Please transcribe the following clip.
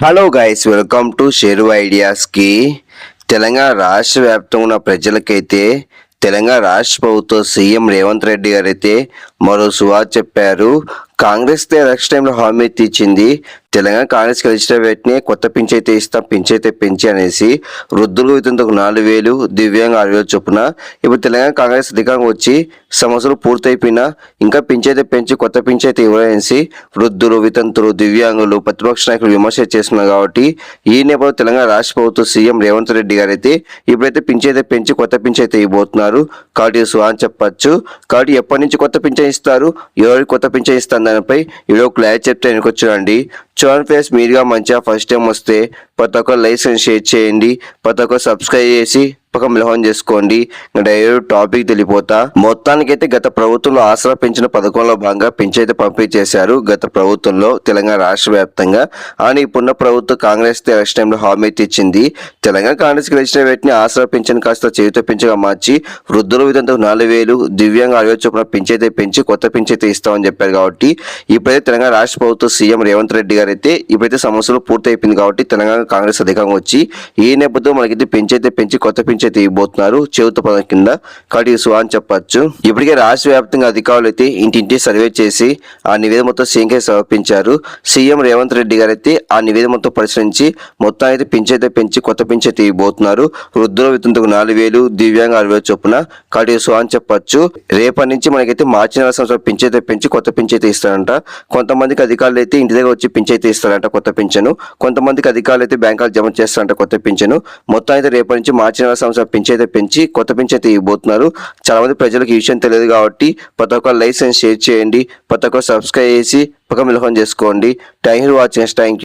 Hello guys welcome to Sheru ఐడియాస్కి Telangana రాష్ట్ర వ్యాప్తంగా ఉన్న ప్రజలకైతే తెలంగాణ రాష్ట్ర ప్రభుత్వ సీఎం రేవంత్ రెడ్డి గారు అయితే మరో సువా చెప్పారు. కాంగ్రెస్ ఎలక్షన్ టైంలో హామీ అయితే ఇచ్చింది తెలంగాణ కాంగ్రెస్ గెలిచిన వెంటనే కొత్త పింఛ్ అయితే ఇస్తాం పింఛ్ అయితే పెంచి అనేసి వృద్ధులు ఇతందుకు నాలుగు వేలు దివ్యాంగ ఆరు వేలు చొప్పున. ఇప్పుడు తెలంగాణ కాంగ్రెస్ అధికారం వచ్చి సమస్యలు పూర్తయిపోయినా ఇంకా పింఛ్ అయితే పెంచి కొత్త పింఛ్ అయితే వృద్ధులు వితంతులు దివ్యాంగులు ప్రతిపక్ష నాయకులు విమర్శ చేస్తున్నారు కాబట్టి ఈ నేపథ్యంలో తెలంగాణ రాష్ట్ర ప్రభుత్వ సీఎం రేవంత్ రెడ్డి గారు అయితే ఇప్పుడైతే పింఛ్ అయితే పెంచి కొత్త పింఛ్ అయితే ఇవ్వబోతున్నారు. కాబట్టి సుహా అని చెప్పచ్చు కాబట్టి ఎప్పటి నుంచి కొత్త పింఛన్ ఇస్తారు? ఎవరికి కొత్త పింఛన్ ఇస్తారు? దానిపై వీడియో క్లారిటీ చెప్తే వెనుకొచ్చానండి చూడండి ఫ్రెండ్స్ మీరుగా మంచిగా ఫస్ట్ టైం వస్తే ప్రతి ఒక్క లైసెన్స్ షేర్ చేయండి. ప్రతి ఒక్క సబ్స్క్రైబ్ చేసి పక్క మిలహం చేసుకోండి. డైరెక్ట్ టాపిక్ తెలిపోతా. మొత్తానికైతే గత ప్రభుత్వంలో ఆసరా పెంచిన పథకంలో భాగంగా పెంచైతే పంపిణీ చేశారు గత ప్రభుత్వంలో తెలంగాణ రాష్ట్ర వ్యాప్తంగా. అని ఇప్పుడున్న ప్రభుత్వం కాంగ్రెస్ ఎలక్షన్ టైంలో హామీ తెచ్చింది తెలంగాణ కాంగ్రెస్ గెలిచిన వీటిని ఆసరా పెంచిన కాస్త చేతితో పెంచగా మార్చి వృద్ధుల విధంగా నాలుగు వేలు దివ్యాంగ అరవై చొప్పున పెంచైతే పెంచి కొత్త పెంచైతే ఇస్తామని చెప్పారు కాబట్టి ఇప్పుడైతే తెలంగాణ రాష్ట్ర ప్రభుత్వ సీఎం రేవంత్ రెడ్డి గారు అయితే ఇప్పుడైతే సమస్యలు పూర్తి అయిపోయింది కాబట్టి తెలంగాణ కాంగ్రెస్ అధికారం వచ్చి ఈ నేపథ్యంలో మనకైతే పెంచైతే పెంచి కొత్త నుంచే తీయబోతున్నారు. చేయుత పదం కింద కాబట్టి సువా అని చెప్పచ్చు. ఇప్పటికే రాష్ట్ర వ్యాప్తంగా అధికారులు అయితే ఇంటింటి సర్వే చేసి ఆ నివేదిక మొత్తం సీఎంకే సమర్పించారు. సీఎం రేవంత్ రెడ్డి గారు అయితే ఆ నివేదిక మొత్తం పరిశీలించి మొత్తం అయితే పింఛైతే పెంచి కొత్త పింఛే తీయబోతున్నారు. వృద్ధుల వితంతుకు నాలుగు వేలు దివ్యాంగ ఆరు వేలు చొప్పున కాబట్టి సువా అని చెప్పచ్చు. రేపటి నుంచి మనకైతే మార్చి నెల సంవత్సరం పింఛైతే పెంచి కొత్త పింఛైతే ఇస్తారంట. కొంతమందికి అధికారులు అయితే ఇంటి దగ్గర వచ్చి పింఛైతే ఇస్తారంట కొత్త పింఛను. కొంతమందికి అధికారులు అయితే బ్యాంకులు జమ చేస్తారంట కొత్త పింఛను. మొత్తం అయితే రేపటి నుంచి మార్చి నెల సంవత్సరం అయితే పెంచి కొత్త పింఛైతే ఇవ్వబోతున్నారు. చాలా మంది ప్రజలకు ఈ విషయం తెలియదు కాబట్టి ప్రతి ఒక్క లైసెన్స్ షేర్ చేయండి ప్రతి ఒక్క సబ్స్క్రైబ్ చేసి పక్క మిలహం చేసుకోండి. Thank you watching thank